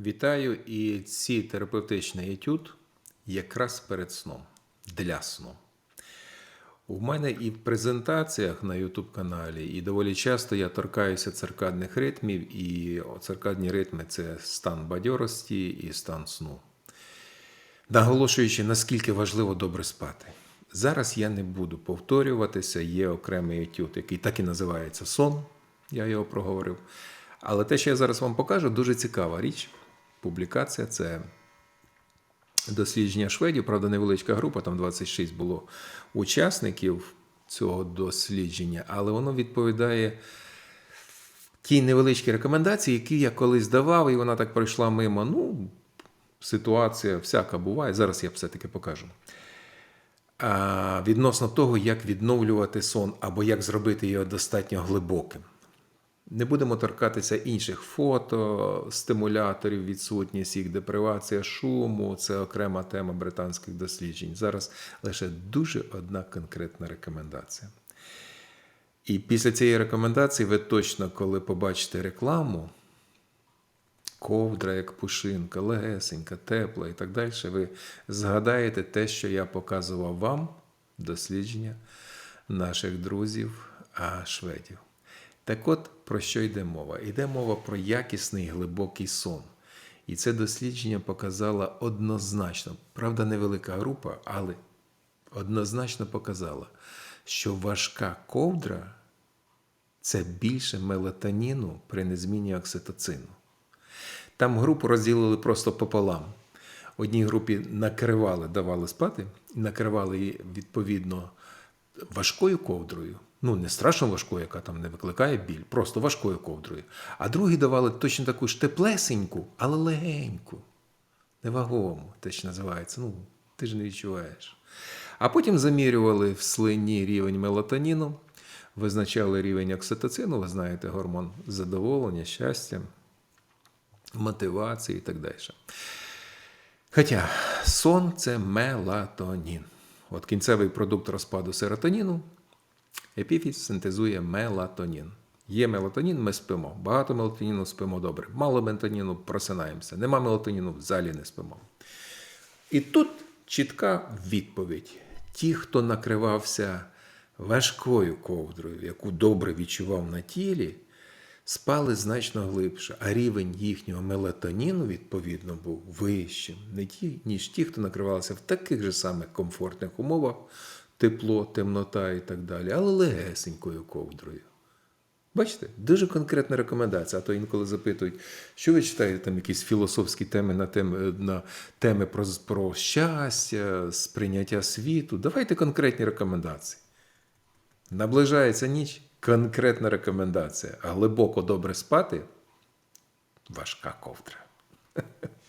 Вітаю і ці терапевтичний етюд якраз перед сном для сну. У мене і в презентаціях на YouTube каналі, і доволі часто я торкаюся циркадних ритмів, і циркадні ритми це стан бадьорості і стан сну. Наголошуючи, наскільки важливо добре спати. Зараз я не буду повторюватися, є окремий етюд, який так і називається сон, я його проговорив. Але те, що я зараз вам покажу, дуже цікава річ. Публікація це дослідження шведів, правда, невеличка група, там 26 було учасників цього дослідження, але воно відповідає тій невеличкій рекомендації, які я колись давав, і вона так пройшла мимо. Ну, ситуація всяка буває. Зараз я все-таки покажу. Відносно того, як відновлювати сон або як зробити його достатньо глибоким. Не будемо торкатися інших фото, стимуляторів, відсутність їх депривація шуму. Це окрема тема британських досліджень. Зараз лише дуже одна конкретна рекомендація. І після цієї рекомендації ви точно, коли побачите рекламу, ковдра, як пушинка, легесенька, тепла і так далі, ви згадаєте те, що я показував вам, дослідження наших друзів, а шведів. Так от про що йде мова? Йде мова про якісний глибокий сон. І це дослідження показало однозначно, правда, невелика група, але однозначно показала, що важка ковдра це більше мелатоніну при незміні окситоцину. Там групу розділили просто пополам. Одній групі накривали, давали спати, накривали її відповідно важкою ковдрою. Ну, не страшно важкою, яка там не викликає біль, просто важкою ковдрою. А другі давали точно таку ж теплесеньку, але легеньку, невагому, те, що називається. Ну, ти ж не відчуваєш. А потім замірювали в слині рівень мелатоніну, визначали рівень окситоцину, ви знаєте, гормон задоволення, щастя, мотивації і так далі. Хоча сон це мелатонін. От кінцевий продукт розпаду серотоніну, епіфіз синтезує мелатонін. Є мелатонін, ми спимо. Багато мелатоніну спимо добре. Мало мелатоніну просинаємося. Нема мелатоніну, взагалі не спимо. І тут чітка відповідь: ті, хто накривався важкою ковдрою, яку добре відчував на тілі, спали значно глибше, а рівень їхнього мелатоніну, відповідно, був вищим, не ті, ніж ті, хто накривалися в таких же самих комфортних умовах, тепло, темнота і так далі, але легесенькою ковдрою. Бачите, дуже конкретна рекомендація. А то інколи запитують, що ви читаєте там якісь філософські теми на теми, на теми про, про щастя, сприйняття світу. Давайте конкретні рекомендації. Наближається ніч. Конкретна рекомендація. Глибоко добре спати важка ковдра.